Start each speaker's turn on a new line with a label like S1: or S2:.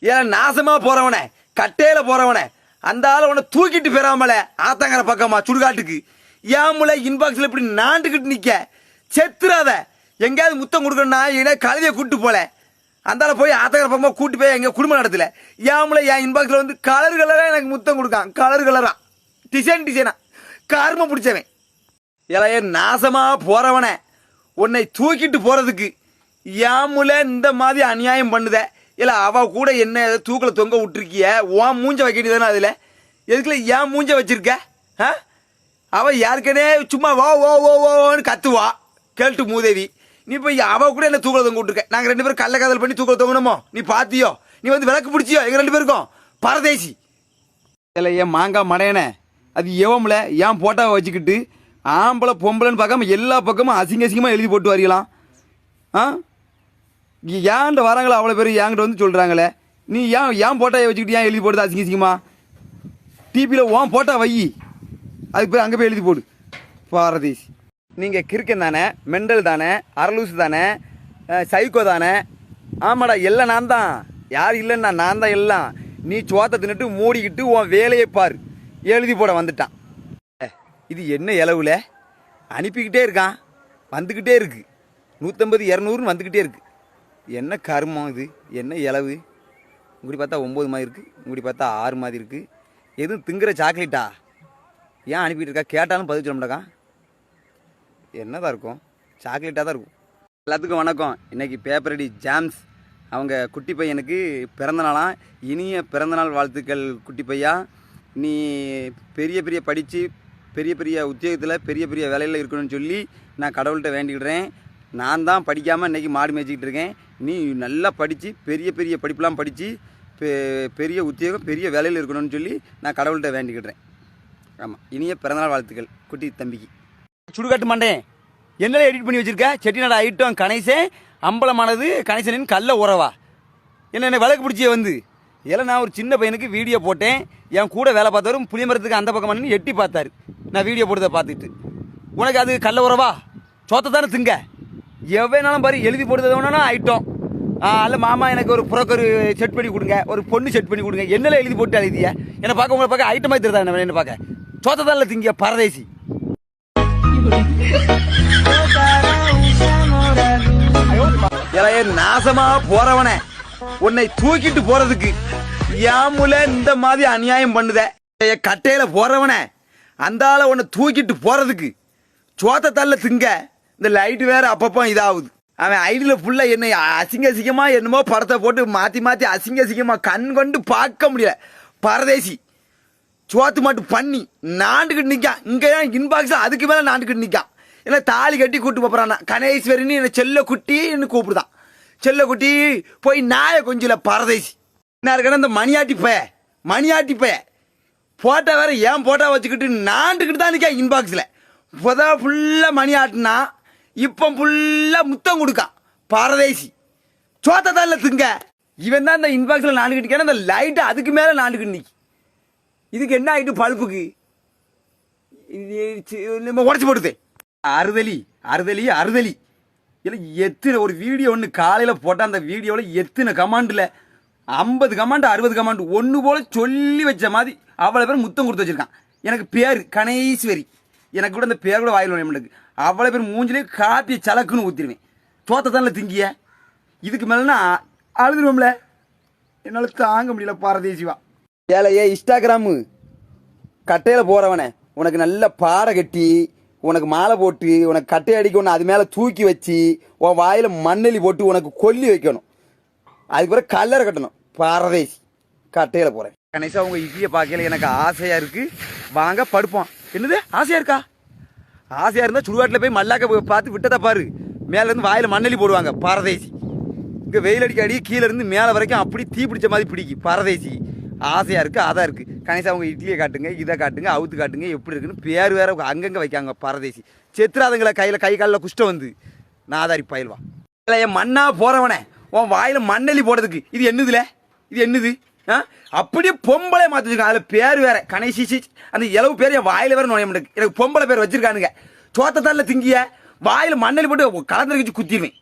S1: ஏன் நாசமா போறவனே கட்டையில போறவனே அந்த ஆள் உன்னை தூக்கிட்டு பெறாமல ஆத்தங்கர பக்கமா சுடுகாட்டுக்கு. ஏன் முளை இன்பாக்ஸ்ல இப்படி நாண்டுக்கிட்டு நிக்க. செத்துறாத. எங்கேயாவது முத்தம் கொடுக்கணும்னா என்ன கழுவியை கூட்டு போல. அந்த போய் ஆத்தங்கர பக்கமா கூட்டு போய் எங்க குடும்பம் நடத்துல. ஏன் என் இன்பாக்ஸ்ல வந்து கலர் கலரா எனக்கு முத்தம் கொடுக்கான். கலர் கலரா டிசைன் டிசைனா கரும பிடிச்சவன். இலைய நாசமா போறவனே. உன்னை தூக்கிட்டு போறதுக்கு ஏமுல இந்த மாதிரி அநியாயம் பண்ணுத. இல்ல அவ கூட என்ன ஏதோ தொங்க விட்டுருக்கிய? உன் மூஞ்ச வைக்க தானே அதுல? எதுக்குல ஏன் மூஞ்ச வச்சிருக்க? ஆ? அவ ஏற்கனவே சும்மா வா ஓ ஓ ஓன்னு கத்துவா. கேட்டு மூதேவி நீ போய் அவ கூட என்ன தூக்கில தொங்க விட்டுருக்க? நாங்க ரெண்டு பேரும் கள்ள காதல் பண்ணி தூக்கில தொங்கணுமோ? நீ பாத்தியோ? நீ வந்து விளக்கு பிடிச்சியோ? எங்க ரெண்டு பேருக்கும்? பரதேசி. இதில் ஏன் மாங்காய் மடையனே அது எவம்ல? ஏன் போட்டாவை வச்சுக்கிட்டு ஆம்பளை பொம்பளைன்னு பார்க்காம எல்லா பக்கமும் அசிங்க அசிங்கமாக எழுதி போட்டு வரீங்களாம் ஆ? ஏன்ட்ட வராங்களா அவ்வளோ பேர் என்கிட்ட வந்து சொல்கிறாங்களே நீ ஏன் ஏன் போட்டாயை வச்சுக்கிட்டு ஏன் எழுதி போடுது அசிங்க அசிங்கமா? டிபியில் ஓன் போட்டா வை. அதுக்கு போய் அங்கே போய் எழுதி போடு. பாரதீஷ் நீங்கள் கிரிக்கன் தானே மெண்டல் தானே அரலூசு தானே சைக்கோ தானே? ஆமாடா எல்லாம் நான் தான். யார் இல்லைன்னா நான் தான் எல்லாம். நீ சோத்த தின்னுட்டு மூடிக்கிட்டு உன் வேலையை பார். எழுதி போட வந்துட்டான். இது என்ன இலவுல அனுப்பிக்கிட்டே இருக்கான். வந்துக்கிட்டே இருக்கு. நூற்றம்பது இரநூறுன்னு வந்துக்கிட்டே இருக்குது என்ன கருமம் இது? என்ன இளவு இப்படி பார்த்தா ஒம்பது மாதிரி இருக்குது இப்படி பார்த்தா ஆறு மாதிரி இருக்குது எதுவும் திங்குற சாக்லேட்டா ஏன் அனுப்பிட்டு இருக்கா? கேட்டாலும் பதில் சொல்ல மாட்டாக்கா? என்னதான் இருக்கும்? சாக்லேட்டாக தான் இருக்கும். எல்லாத்துக்கும் வணக்கம். இன்னைக்கு பேப்பர் அடி ஜாம்ஸ் அவங்க குட்டி பையனுக்கு பிறந்த நாளாம் இனிய பிறந்தநாள் வாழ்த்துக்கள் குட்டி பையா. நீ பெரிய பெரிய படித்து பெரிய பெரிய உத்தியோகத்தில் பெரிய பெரிய வேலையில் இருக்கணும்னு சொல்லி நான் கடவுள்கிட்ட வேண்டிக்கிடுறேன் நான் தான் படிக்காமல் இன்றைக்கி மாடு மேய்ச்சிக்கிட்டு இருக்கேன். நீ நல்லா படித்து பெரிய பெரிய படிப்புலாம் படித்து பெரிய உத்தியோகம் பெரிய வேலையில் இருக்கணும்னு சொல்லி நான் கடவுள்கிட்ட வேண்டிக்கிடுறேன் ஆமாம் இனிய பிறந்தநாள் வாழ்த்துக்கள் குட்டி தம்பிக்கு. சுடுகாட்டு மாண்டேன் என்னல எடிட் பண்ணி வச்சுருக்க? செட்டிநாடு ஐட்டம் கணேசன் அம்பலமானது கணேசனின் கல்ல உறவா? என்ன என்ன விளக்கு பிடிச்சிய வந்து? இதில் நான் ஒரு சின்ன பையனுக்கு வீடியோ போட்டேன். என் கூட வேலை பார்த்தவரும் புளியமரத்துக்கு அந்த பக்கம் நின்னு எட்டி பார்த்தாரு. நான் வீடியோ போட்டதை பார்த்துட்டு உனக்கு அது கல்ல உறவா? சோத்தை தானே திங்க? எவ்வளோனாலும் பாரு எழுதி போடுறது வேணாலும் ஐட்டம் அல்ல மாமா எனக்கு ஒரு புரோக்கர் செட் பண்ணி கொடுங்க ஒரு பொண்ணு செட் பண்ணி கொடுங்க. என்னெல்லாம் எழுதி போட்டு எழுதிய என்னை பார்க்க உங்களை பார்க்க ஐட்டமாக தெரியுதா என்ன என்ன பார்க்க? சோத்ததால திங்க பரதேசி. நாசமா போறவனே. உன்னை தூக்கிட்டு போறதுக்கு யாமுல இந்த மாதிரி அநியாயம் பண்ணுத. கட்டையில போறவனே. அந்தால உன்னை தூக்கிட்டு போறதுக்கு சோத்த தள்ள திங்க. இந்த லைட் வேற அப்பப்போ இதாகுது. அவன் ஐடியில் ஃபுல்லாக என்ன அசிங்க அசிங்கமாக என்னமோ படத்தை போட்டு மாற்றி மாற்றி அசிங்க அசிங்கமாக கண் கொண்டு பார்க்க முடியல. பரதேசி. சோத்து மட்டும் பண்ணி நாண்டுக்கிட்டு நிற்கான் இங்கே இன்பாக்ஸ் அதுக்கு மேலே நாண்டுக்கிட்டு நிற்கான் இல்லை தாலி கட்டி கூட்டு போகிறான் கணேஸ்வரின்னு என்னை செல்ல குட்டி கூப்பிடுதான். செல்ல குட்டி போய் நாயை கொஞ்சில பரதேசி. என்ன இருக்கணும் இந்த மணியாட்டி பய. மணியாட்டி பய. போட்டோ வேற ஏன் போட்டோ வச்சுக்கிட்டு நாண்டுக்கிட்டு தான் நிற்கான் இன்பாக்ஸில் புதா ஃபுல்லாக மணி ஆட்டினா இப்போ ஃபுல்லாக முத்தம் கொடுக்கான் பரதேசி. சோத்த தள்ள இல்லை திங்க. இவன் தான் இந்த இன்பாக்ஸில் நாண்டுக்கிட்டு இருக்கான், அந்த லைட்டு அதுக்கு மேலே நாண்டுக்கிட்டு நிற்கி இதுக்கு என்ன ஆகிட்டு பல்புக்கு? இது நம்ம உடச்சி போடுது அறுதலி அறுதலி அறுதலி. இல்லை எத்தனை ஒரு வீடியோ ஒன்று காலையில் போட்டால் அந்த வீடியோவில் எத்தனை கமாண்டில் ஐம்பது கமாண்டு அறுபது கமாண்டு ஒன்று போல் சொல்லி வச்ச மாதிரி அவ்வளோ பேர் முத்தம் கொடுத்து வச்சிருக்கான். எனக்கு பேர் கணேஸ்வரி. எனக்கு கூட அந்த பேர் கூட வாயில் நுழைய அவ்வளோ பேர் மூஞ்சிலே காப்பி சலக்குன்னு ஊற்றிடுவேன் தோத்த தானே திங்கிய? இதுக்கு மேலேனா அழுதுருவோம்ல. என்னால் தாங்க முடியல பாரதேசிவா ஏழையே இன்ஸ்டாகிராமு கட்டையில் போகிறவனே உனக்கு நல்ல பாறை கட்டி உனக்கு மாலை போட்டு உனக்கு கட்டை அடிக்க ஒன்று அது மேலே தூக்கி வச்சு உன் வாயில் மண்ணெலி போட்டு உனக்கு கொல்லி வைக்கணும். அதுக்கு பிறகு கல்லறை கட்டணும். பாரதேசி கட்டையில் போகிறேன் கணேசா உங்கள் இட்லியை பார்க்கல எனக்கு ஆசையாக இருக்குது வாங்க படுப்போம். என்னது? ஆசையாக இருக்கா? ஆசையாக இருந்தால் சுடுகாட்டில் போய் மல்லாக்க பார்த்து விட்டதை பாரு. மேலேருந்து வாயில் மண்ணெலி போடுவாங்க பரதேசி. இங்கே வெயில் அடிக்க அடி கீழே இருந்து மேலே வரைக்கும் அப்படி தீ பிடிச்ச மாதிரி பிடிக்கும் பரதேசி. ஆசையாக இருக்குது அதான் இருக்குது கணேசா அவங்க இட்லியை காட்டுங்க இதை காட்டுங்க அவுத்து காட்டுங்க எப்படி இருக்குன்னு பேர் வேற அங்கங்கே வைக்காங்க பரதேசி. செத்துறாதுங்களா கையில் கை காலில் குஷ்டம் வந்து. நாதாரி பயில்வான் இல்லை என் மண்ணாக போகிறவனே உன் வாயில் மண்ணெலி போடுறதுக்கு. இது என்னதுல? இது என்னது? அப்படியே பொம்பளை மாற்றி வச்சிருக்காங்க அதில் பேர் வேற. கணேசி அந்த இளவு பேர் என் வாயில் வேற நுழைய மாட்டேங்குது. எனக்கு பொம்பளை பேர் வச்சிருக்கானுங்க. சோத்த தள்ள திங்கிய. வாயில் மண்ணில் போட்டு கலந்துரைக்கு குத்திடுவேன்.